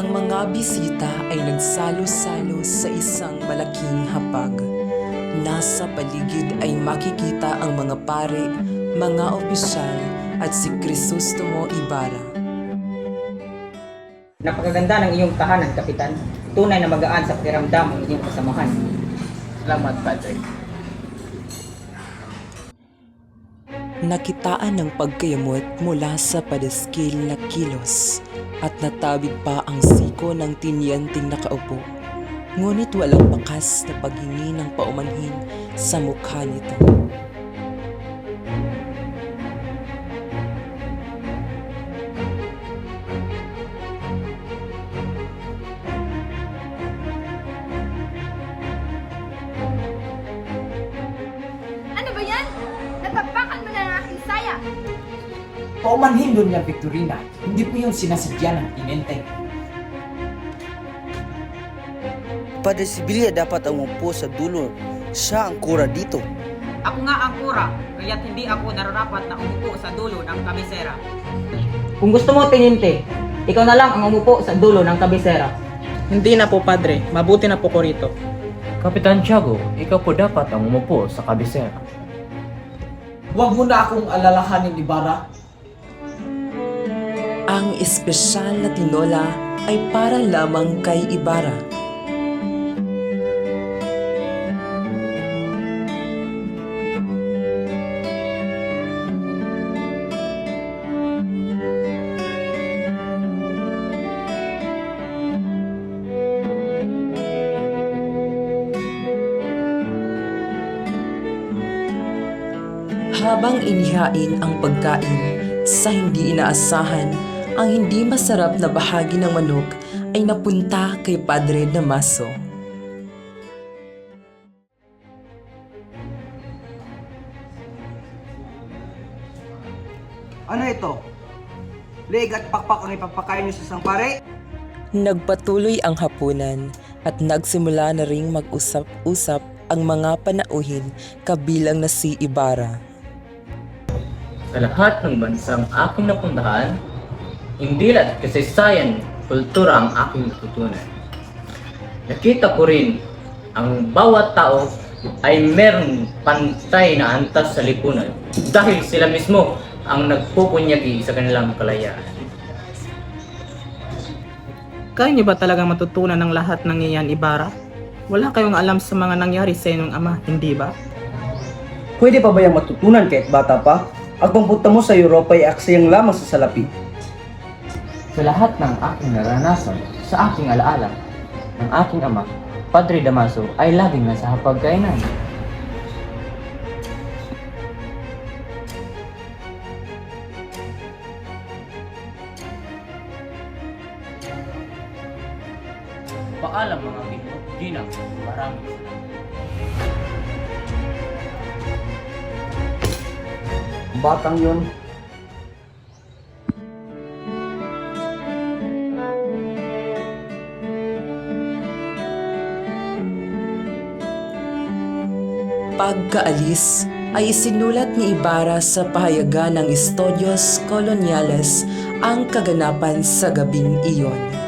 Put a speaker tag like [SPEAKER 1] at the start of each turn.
[SPEAKER 1] Ang mga bisita ay nagsalo-salo sa isang malaking hapag. Nasa paligid ay makikita ang mga pare, mga opisyal at si Crisostomo Ibarra.
[SPEAKER 2] Napakaganda ng iyong tahanan, Kapitan. Tunay na magaan sa pakiramdam ang iyong kasamahan.
[SPEAKER 3] Salamat, Padre.
[SPEAKER 1] Nakitaan ng pagkayamot mula sa padaskil na kilos at natawid pa ang siko ng tinyanting nakaupo. Ngunit walang bakas na paghingi ng paumanhin sa mukha nito.
[SPEAKER 4] Saya.
[SPEAKER 5] Paumanhin doon niya, Victorina. Hindi po yung sinasadya ng tinente.
[SPEAKER 6] Padre Sibilia dapat ang umupo sa dulo. Siya ang kura dito.
[SPEAKER 2] Ako nga ang kura, kaya't hindi ako nararapat na umupo sa dulo ng kabisera. Kung gusto mo, Teniente, ikaw na lang ang umupo sa dulo ng kabisera.
[SPEAKER 3] Hindi na po, Padre. Mabuti na po ko rito.
[SPEAKER 7] Kapitan Tiago, ikaw po dapat ang umupo sa kabisera.
[SPEAKER 5] Huwag mo na akong alalahanin, Ibarra.
[SPEAKER 1] Ang espesyal na tinola ay para lamang kay Ibarra. Habang inihain ang pagkain sa hindi inaasahan, ang hindi masarap na bahagi ng manok ay napunta kay Padre Damaso.
[SPEAKER 6] Ano ito? Leg at pakpak ang ipapakain niyo sa isang pare?
[SPEAKER 1] Nagpatuloy ang hapunan at nagsimula na ring mag-usap-usap ang mga panauhin kabilang na si Ibarra.
[SPEAKER 7] Sa lahat ng bansang aking napuntahan, hindi lahat kasaysayan, kultura ang aking natutunan. Nakita ko rin ang bawat tao ay merong pantay na antas sa lipunan dahil sila mismo ang nagpupunyagi sa kanilang kalayaan.
[SPEAKER 3] Kaya niyo ba talaga matutunan ng lahat ng iyan, Ibarra? Wala kayong alam sa mga nangyari sa inyong ama, hindi ba?
[SPEAKER 6] Pwede pa ba yung matutunan kahit bata pa? Ang pagpunta mo sa Europa ay aksayang lamang sa salapi.
[SPEAKER 7] Sa lahat ng aking naranasan, sa aking alaala, ng aking ama, Padre Damaso ay laging nasa hapagkainan. Paalam mga bito, ginang, maraming salamat.
[SPEAKER 6] Batang yon,
[SPEAKER 1] Pagkaalis ay isinulat ni Ibarra sa pahayagan ng Estudios Coloniales ang kaganapan sa gabing iyon.